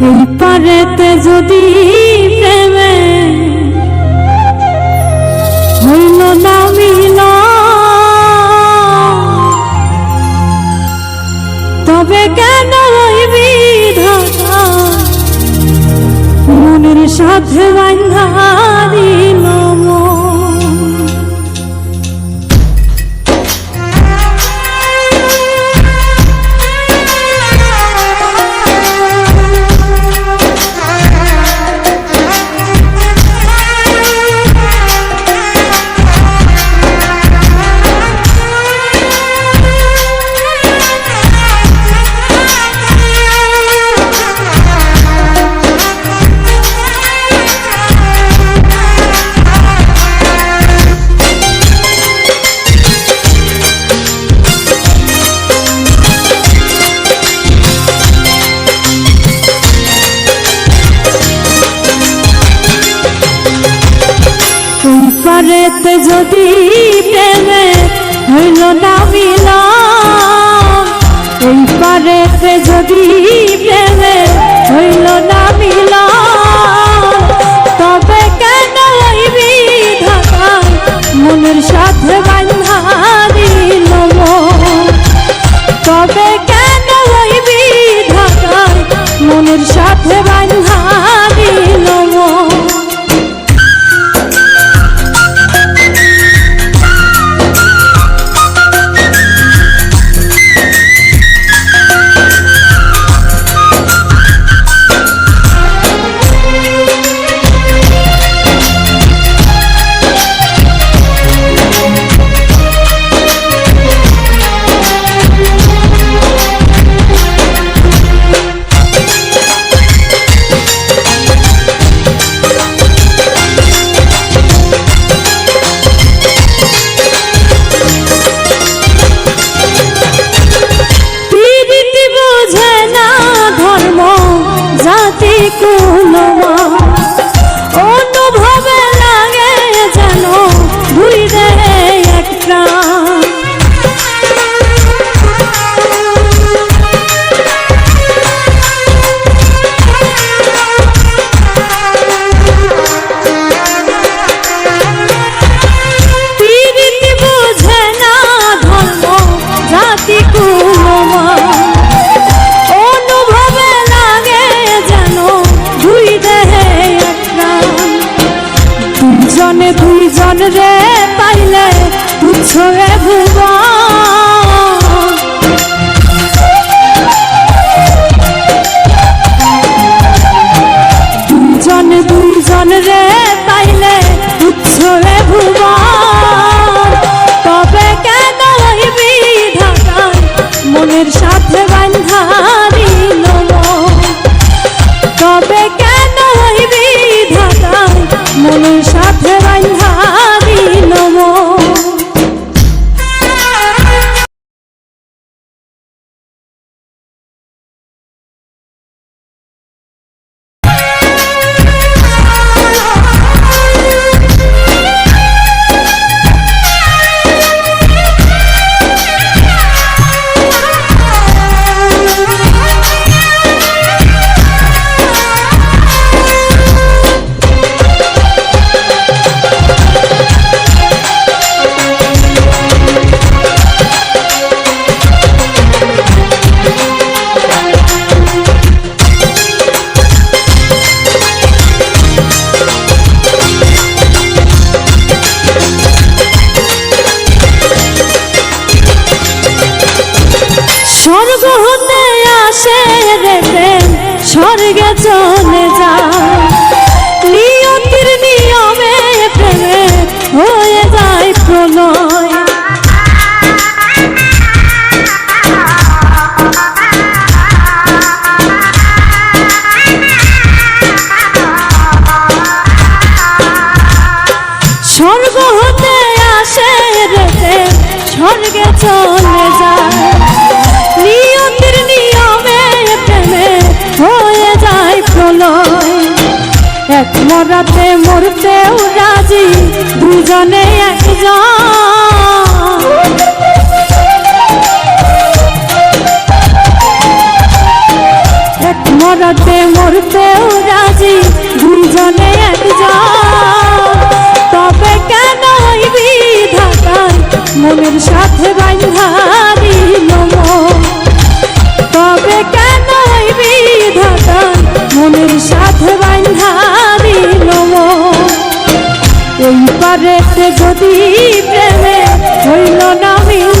এই পারেতে যদি প্রেমে হইল না তবে কেন হইবি মনের সাথে বান্ধারি রে পাইলে বুঝো চল বুঝি দুজনে একজন। এক মরতে মরতেও রাজি দুজনে একজন। তবে কেন হইবি মনের সাথে বান্ধারি নম তবে কেন হইবি মনের সাথে এই পারে যদি প্রেমে হইল না মিল।